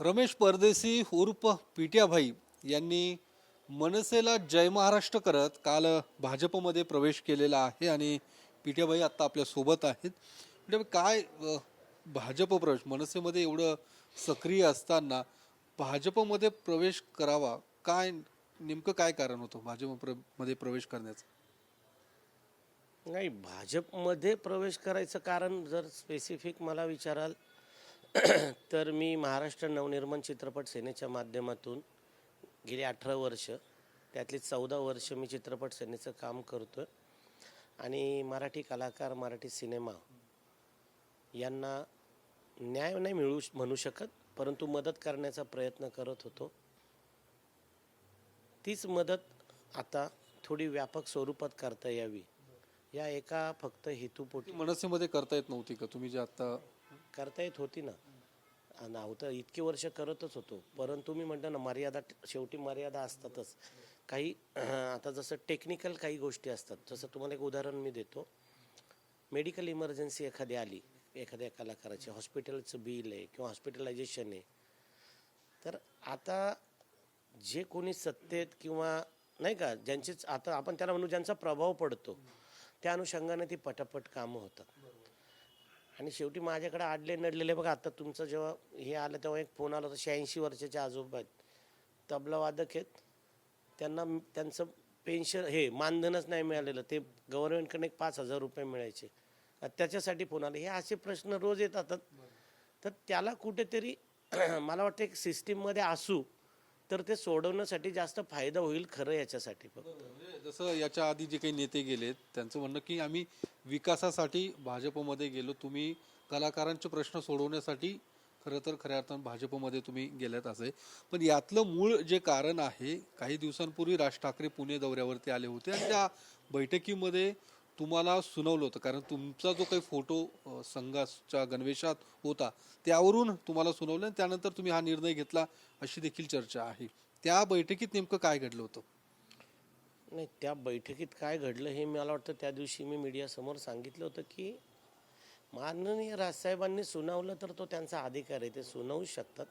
रमेश परदेशी उर्फ पिट्याभाई यांनी मनसेला जय महाराष्ट्र करत काल भाजपमध्ये प्रवेश केलेला आहे आणि पिट्याभाई आत्ता आपल्यासोबत आहेत. पिट्याभाई काय भाजप प्रवेश मनसेमध्ये एवढं सक्रिय असताना भाजपमध्ये प्रवेश करावा काय नेमकं काय कारण होतं भाजप प्र- मध्ये प्रवेश करण्याचं? नाही भाजपमध्ये प्रवेश करायचं कारण जर स्पेसिफिक मला विचाराल तर मी महाराष्ट्र नवनिर्माण चित्रपट सेनेच्या माध्यमातून गेली अठरा वर्ष. त्यातली चौदा वर्ष मी चित्रपट सेनेचं काम करतो आणि मराठी कलाकार मराठी सिनेमा यांना न्याय नाही मिळू म्हणू शकत परंतु मदत करण्याचा प्रयत्न करत होतो. तीच मदत आता थोडी व्यापक स्वरूपात करता यावी. या एका फक्त हेतूपोटी मनसेमध्ये करता येत नव्हती का? तुम्ही जे आता करता येत होती ना. नव्हतं इतकी वर्ष करतच होतो. परंतु मी म्हणतो ना मर्यादा शेवटी मर्यादा असतातच. काही आता जसं टेक्निकल काही गोष्टी असतात जसं तुम्हाला एक उदाहरण मी देतो. मेडिकल इमर्जन्सी एखादी आली एखाद्या कलाकाराची हॉस्पिटलचं बिल आहे किंवा हॉस्पिटलायझेशन आहे. तर आता जे कोणी सत्तेत किंवा नाही का ज्यांचीच आता आपण त्याला म्हणू ज्यांचा प्रभाव पडतो त्या अनुषंगाने ती पटापट कामं होतात. आणि शेवटी माझ्याकडे आडले नडलेले बघा आता तुमचं जेव्हा हे आलं तेव्हा एक फोन आला होता शहाऐंशी वर्षाचे आजोबा आहेत. तबलावादक आहेत. त्यांना त्यांचं पेन्शन हे मानधनच नाही मिळालेलं. ते गव्हर्नमेंटकडून एक पाच हजार रुपये मिळायचे. त्याच्यासाठी फोन आले. हे असे प्रश्न रोज येतात. तर त्याला कुठेतरी मला वाटतं एक सिस्टीममध्ये असू तर ते सोडवण्यासाठी जास्त फायदा होईल खरं याच्यासाठी फक्त म्हणजे जसं याच्या आधी जे काही नेते गेलेत त्यांचं म्हणणं की आम्ही विकासासाठी भाजपमध्ये गेलो. तुम्ही कलाकारांचे प्रश्न सोडवण्यासाठी खरं तर खऱ्या अर्थानं भाजपमध्ये तुम्ही गेल्यात असे पण यातलं मूळ जे कारण आहे काही दिवसांपूर्वी राज ठाकरे पुणे दौऱ्यावरती आले होते आणि त्या बैठकीमध्ये तुम्हाला सुनावलं होतं. कारण तुमचा जो काही फोटो संघाच्या गणवेशात होता त्यावरून तुम्हाला सुनावलं आणि त्यानंतर तुम्ही हा निर्णय घेतला अशी देखील चर्चा आहे. त्या बैठकीत नेमकं काय घडलं होतं? नाही त्या बैठकीत काय घडलं हे मला वाटतं त्या दिवशी मी मीडियासमोर सांगितलं होतं की माननीय राजसाहेबांनी सुनावलं तर तो त्यांचा अधिकार आहे. ते सुनावू शकतात.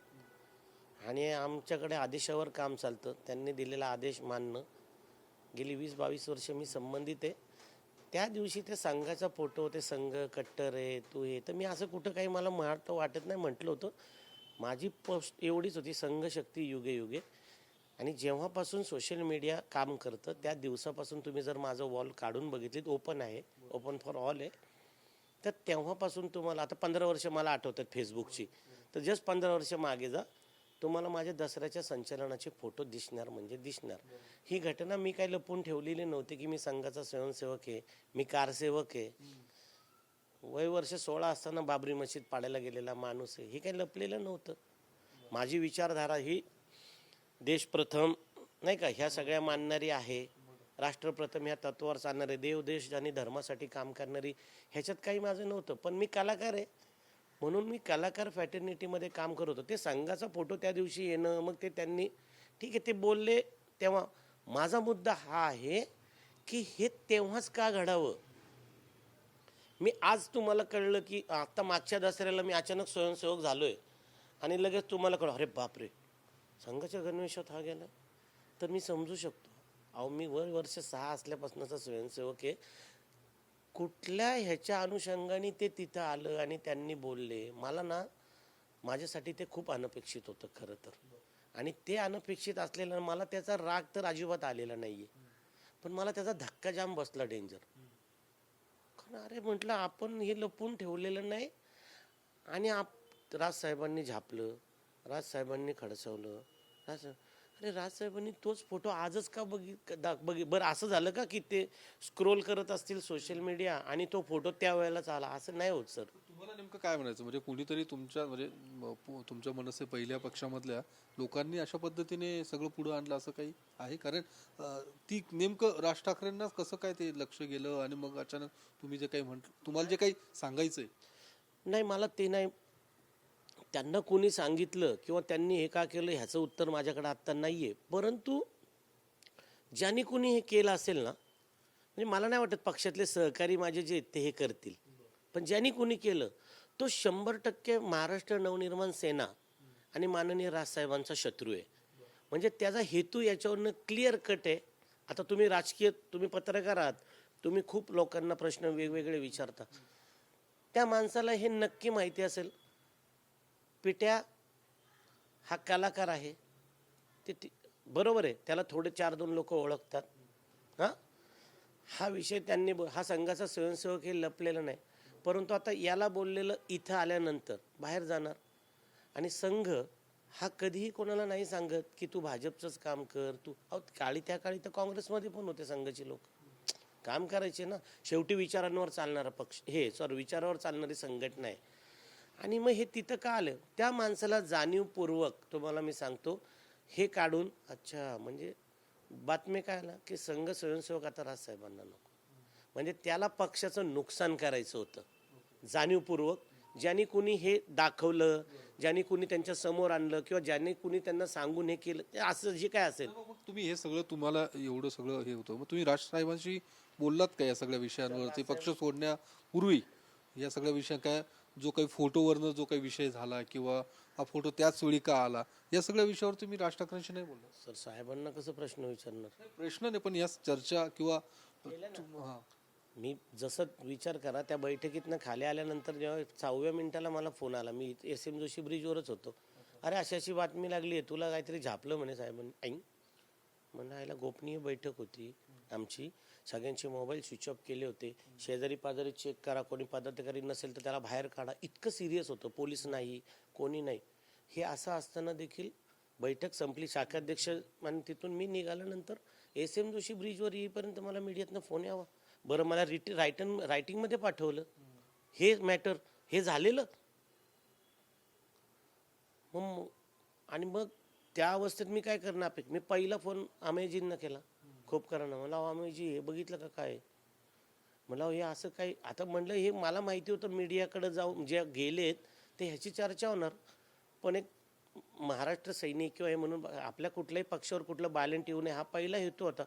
आणि आमच्याकडे आदेशावर काम चालतं. त्यांनी दिलेला आदेश मानणं. गेली वीस बावीस वर्ष मी संबंधित आहे. त्या दिवशी ते संघाचा फोटो ते संघ कट्टर आहे तू हे तर मी असं कुठं काही मला महत्त्व वाटत नाही म्हटलं होतं. माझी पोस्ट एवढीच होती संघ शक्ती युगे युगे. आणि जेव्हापासून सोशल मीडिया काम करतं त्या दिवसापासून तुम्ही जर माझं वॉल काढून बघितलीत ओपन आहे ओपन फॉर ऑल आहे तर तेव्हापासून तुम्हाला आता पंधरा वर्ष मला आठवतात फेसबुकची तर जस्ट पंधरा वर्ष मागे जा तुम्हाला माझ्या दसऱ्याच्या संचलनाचे फोटो दिसणार म्हणजे दिसणार. ही घटना मी काही लपवून ठेवलेली नव्हती की मी संघाचा स्वयंसेवक आहे मी कारसेवक आहे. वय वर्ष सोळा असताना बाबरी मशीद पाडायला गेलेला माणूस आहे. हे काही लपलेलं नव्हतं. माझी विचारधारा ही देश प्रथम नाही का ह्या सगळ्या मानणारी आहे. राष्ट्रप्रथम ह्या तत्वावर चालणारे देव देश आणि धर्मासाठी काम करणारी ह्याच्यात काही माझं नव्हतं. पण मी कलाकार आहे. म्हणून मी कलाकार फॅटर्निटीमध्ये काम करत होतो. ते संघाचा फोटो त्या दिवशी येणं मग ते त्यांनी ठीक आहे ते बोलले तेव्हा माझा मुद्दा हा आहे की हे तेव्हाच का घडावं? मी आज तुम्हाला कळलं की आता मागच्या दसऱ्याला मी अचानक स्वयंसेवक झालोय आणि लगेच तुम्हाला कळलं अरे बापरे संघाच्या गणवेशात हा गेला? तर मी समजू शकतो. अहो मी वर वर्ष सहा असल्यापासूनचा स्वयंसेवक आहे. कुठल्या ह्याच्या अनुषंगाने ते तिथं आलं आणि त्यांनी बोलले? मला ना माझ्यासाठी ते खूप अनपेक्षित होतं खरं तर. आणि ते अनपेक्षित असलेलं मला त्याचा राग तर अजिबात आलेला नाही आहे पण मला त्याचा धक्का जाम बसला डेंजर. कारण अरे म्हटलं आपण हे लपून ठेवलेलं नाही. आणि आप राजसाहेबांनी झापलं राजसाहेबांनी खडसवलं. राज अरे राजसाहेबांनी तोच फोटो आजच का बघि दा- बघि बरं असं झालं का की ते स्क्रोल करत असतील सोशल मीडिया आणि तो फोटो त्या वेळेलाच आला? असं नाही होत सर तुम्हाला नेमकं काय म्हणायचं? म्हणजे कुणीतरी तुमच्या म्हणजे तुमच्या मनसे पहिल्या पक्षामधल्या लोकांनी अशा पद्धतीने सगळं पुढं आणलं असं काही आहे? कारण ती नेमकं राज ठाकरेंना कसं काय ते लक्ष गेलं आणि मग अचानक तुम्ही जे काही म्हटलं तुम्हाला जे काही सांगायचंय? नाही मला ते नाही त्यांना कोणी सांगितलं किंवा त्यांनी हे का केलं ह्याचं उत्तर माझ्याकडे आत्ता नाही आहे परंतु ज्यांनी कोणी हे केलं असेल ना म्हणजे मला नाही वाटत पक्षातले सहकारी माझे जे ते हे करतील. पण ज्यांनी कोणी केलं तो शंभर टक्के महाराष्ट्र नवनिर्माण सेना आणि माननीय राजसाहेबांचा शत्रू आहे. म्हणजे त्याचा हेतू याच्यावरनं क्लिअर कट आहे. आता तुम्ही राजकीय तुम्ही पत्रकार आहात तुम्ही खूप लोकांना प्रश्न वेगवेगळे विचारता. त्या माणसाला हे नक्की माहिती असेल. पिट्या हा कलाकार आहे. ते ती- बरोबर आहे. त्याला थोडे चार दोन लोक ओळखतात. हां? हा विषय त्यांनी ब- हा संघाचा स्वयंसेवक हे लपलेलं नाही. परंतु आता याला बोललेलं इथं आल्यानंतर बाहेर जाणार. आणि संघ हा कधीही कोणाला नाही सांगत की तू भाजपचंच काम कर. तू अहो काळी त्या काळी तर काँग्रेसमध्ये पण होते संघाचे लोक. काम करायचे ना. शेवटी विचारांवर चालणारा पक्ष हे सॉरी विचारावर चालणारी संघटना आहे. आणि मग हे तिथं का आलं? त्या माणसाला जाणीवपूर्वक तुम्हाला मी सांगतो हे काढून अच्छा म्हणजे बातमी काय आला की संघ स्वयंसेवक आता राजसाहेबांना नको. म्हणजे त्याला पक्षाचं नुकसान करायचं होतं. जाणीवपूर्वक. ज्यांनी कुणी हे दाखवलं ज्यांनी कुणी त्यांच्यासमोर आणलं किंवा ज्यांनी कुणी त्यांना सांगून हे केलं असं जे काय असेल. तुम्ही हे सगळं तुम्हाला एवढं सगळं हे होतं. मग तुम्ही राजसाहेबांशी बोललात का या सगळ्या विषयांवरती? पक्ष सोडण्यापूर्वी या सगळ्या विषय काय? जो काही फोटोवरनं जो काही विषय झाला किंवा हा फोटो त्याच वेळी का आला या सगळ्या विषयावर तुम्ही राज ठाकरेंशी नाही बोलला सर साहेबांना कसं प्रश्न विचारणार? प्रश्न नाही पण या चर्चा किंवा हा. मी जसं विचार करा त्या बैठकीतनं खाली आल्यानंतर जेव्हा सहाव्या मिनिटाला मला फोन आला मी एस एम जोशी ब्रिजवरच होतो. अरे अशी अशी बातमी लागली आहे तुला काहीतरी झापलं म्हणे साहेबांनी. ऐन म्हणलं आयला गोपनीय बैठक होती आमची. सगळ्यांचे मोबाईल स्विच ऑफ केले होते. शेजारी पाजारी चेक करा कोणी पदाधिकारी नसेल तर त्याला बाहेर काढा. इतकं सिरियस होतं. पोलीस नाही कोणी नाही. हे असं असताना देखील बैठक संपली. शाखाध्यक्ष आणि तिथून मी निघाल्यानंतर एस एम जोशी ब्रिजवर येईपर्यंत मला मीडियातनं फोन यावा. बरं मला रिट रायटन रायटिंगमध्ये पाठवलं. हे मॅटर हे झालेलं. मग आणि मग त्या अवस्थेत मी काय करणार? अपेक्षा मी पहिला फोन अमेजींना केला. खूप करांना मला आम्ही जी हे बघितलं का काय? मला हे असं काही आता म्हणलं हे मला माहिती होतं मीडियाकडे जाऊन जे गेलेत ते ह्याची चर्चा होणार. पण एक महाराष्ट्र सैनिक किंवा हे म्हणून आपल्या कुठल्याही पक्षावर कुठलं बायलेंट येऊ नये हा पहिला हेतू होता.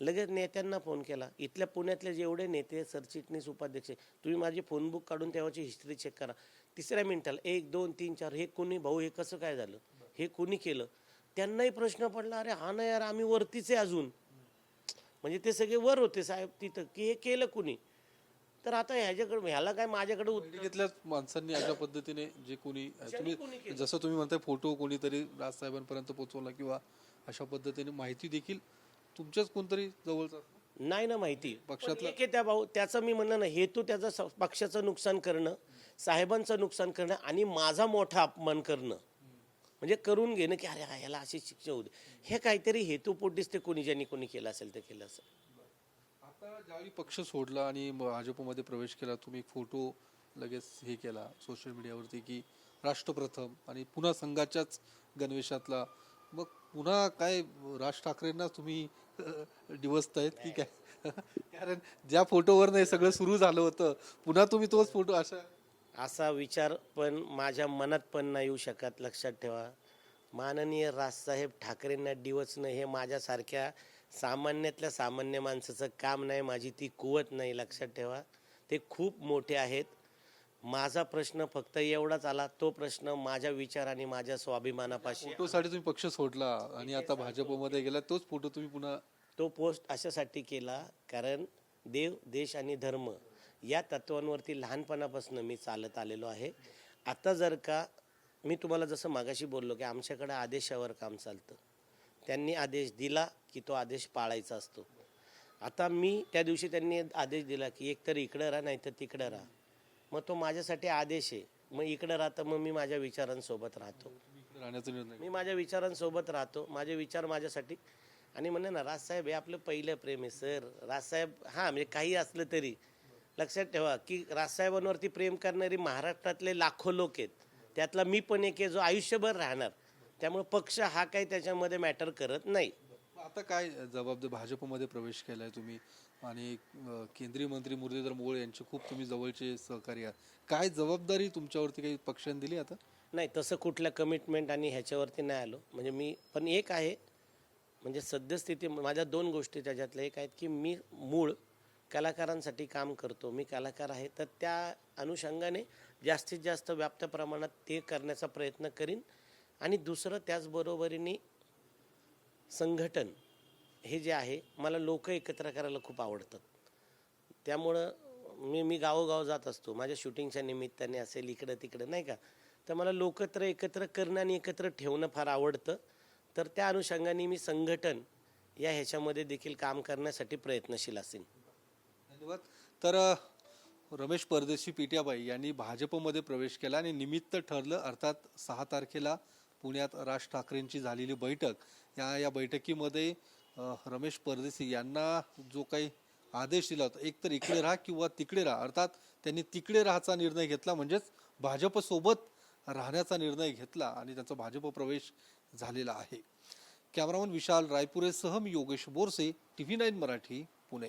लगेच नेत्यांना फोन केला. इथल्या पुण्यातले जेवढे नेते सरचिटणीस उपाध्यक्ष तुम्ही माझी फोन बुक काढून तेव्हाची हिस्ट्री चेक करा. तिसऱ्या मिनिटाला एक दोन तीन चार हे कोणी भाऊ हे कसं काय झालं? हे कोणी केलं? त्यांनाही प्रश्न पडला अरे हा ना यार आम्ही वरतीच आहे अजून. म्हणजे ते सगळे वर होते साहेब तिथं की हे केलं कुणी? तर आता ह्याच्याकडे ह्याला काय माझ्याकडे उत्तर माणसांनी अशा पद्धतीने जे कोणी तुम्ही जसं तुम्ही म्हणताय फोटो कोणीतरी राजसाहेबांपर्यंत पोहोचवला किंवा अशा पद्धतीने माहिती देखील तुमच्याच कोणतरी जवळचा नाही ना माहिती. पक्षातला- त्या भाऊ त्याचं मी म्हणलं ना हेतू त्याचा पक्षाचं नुकसान करणं साहेबांचं नुकसान करणं आणि माझा मोठा अपमान करणं. म्हणजे करून घेणं की अरे हा, याला अशी शिक्षा होते हे काहीतरी हेतूपोटीच ते कोणी ज्यांनी कोणी केलं असेल ते केलं असेल. आता ज्यावेळी पक्ष सोडला आणि भाजपमध्ये प्रवेश केला तुम्ही फोटो लगेच हे केला सोशल मीडियावरती की राष्ट्रप्रथम आणि पुन्हा संघाच्याच गणवेशातला. मग पुन्हा काय राज ठाकरेंना तुम्ही डिवसतायत की काय? कारण ज्या फोटोवर हे सगळं सुरू झालं होतं पुन्हा तुम्ही तोच फोटो अशा असा विचार पण माझ्या मनात पण नाही येऊ शकत लक्षात ठेवा. माननीय राजसाहेब ठाकरेंना डिवचणं हे माझ्यासारख्या सामान्यातल्या सामान्य माणसाचं काम नाही माझी ती कुवत नाही लक्षात ठेवा. ते खूप मोठे आहेत. माझा प्रश्न फक्त एवढाच आला तो प्रश्न माझ्या विचार आणि माझ्या स्वाभिमानापाशी फोटोसाठी तुम्ही पक्ष सोडला आणि आता भाजपमध्ये गेला तोच फोटो तुम्ही पुन्हा तो पोस्ट अशासाठी केला कारण देव देश आणि धर्म या तत्वांवरती लहानपणापासून मी चालत आलेलो आहे. आता जर का मी तुम्हाला जसं मागाशी बोललो की आमच्याकडे आदेशावर काम चालतं. त्यांनी आदेश दिला की तो आदेश पाळायचा असतो. आता मी त्या दिवशी त्यांनी आदेश दिला की एक तर इकडं राहा नाही तर तिकडं राहा. मग तो माझ्यासाठी आदेश आहे. मग इकडं राहतं मग मी माझ्या विचारांसोबत राहतो. मी माझ्या विचारांसोबत राहतो माझे विचार माझ्यासाठी. आणि म्हणे ना राजसाहेब हे आपलं पहिलं प्रेम आहे सर. राजसाहेब हां म्हणजे काही असलं तरी. लक्षात ठेवा की राजसाहेबांवरती प्रेम करणारी महाराष्ट्रातले लाखो लोक आहेत. त्यातला मी पण एक आहे जो आयुष्यभर राहणार. त्यामुळे पक्ष हा काही त्याच्यामध्ये मॅटर करत नाही. आता काय जबाबदारी भाजपमध्ये प्रवेश केलाय तुम्ही? आणि केंद्रीय मंत्री मुरलीधर मोहोळ यांचे खूप तुम्ही जवळचे सहकारी आहात. काय जबाबदारी तुमच्यावरती काही पक्षाने दिली आता? नाही तसं कुठल्या कमिटमेंट आणि ह्याच्यावरती नाही आलो. म्हणजे मी पण एक आहे. म्हणजे सद्यस्थिती माझ्या दोन गोष्टी त्याच्यातल्या एक आहेत की मी मूळ कलाकारांसाठी काम करतो मी कलाकार आहे तर त्या अनुषंगाने जास्तीत जास्त व्याप्त प्रमाणात ते करण्याचा प्रयत्न करीन. आणि दुसरं त्याचबरोबरीने संघटन हे जे आहे मला लोक एकत्र करायला खूप आवडतात. त्यामुळं मी मी गावोगाव जात असतो. माझ्या शूटिंगच्या निमित्ताने असेल इकडं तिकडं नाही का? तर मला लोकत्र एकत्र करणं आणि एकत्र ठेवणं फार आवडतं. तर त्या अनुषंगाने मी संघटन या ह्याच्यामध्ये देखील काम करण्यासाठी प्रयत्नशील असेन. धन्यवाद. तर रमेश परदेशी पिट्याबाई यांनी भाजपमध्ये प्रवेश केला आणि निमित्त ठरलं अर्थात सहा तारखेला पुण्यात राज ठाकरेंची झालेली बैठक. या या बैठकीमध्ये रमेश परदेशी यांना जो काही आदेश दिला होता एक तर इकडे राहा किंवा तिकडे राहा अर्थात त्यांनी तिकडे राहाचा निर्णय घेतला म्हणजेच भाजपसोबत राहण्याचा निर्णय घेतला आणि त्यांचा भाजप प्रवेश झालेला आहे. कॅमेरामन विशाल रायपुरेसह मी Yogesh Borse T V nine Marathi Pune.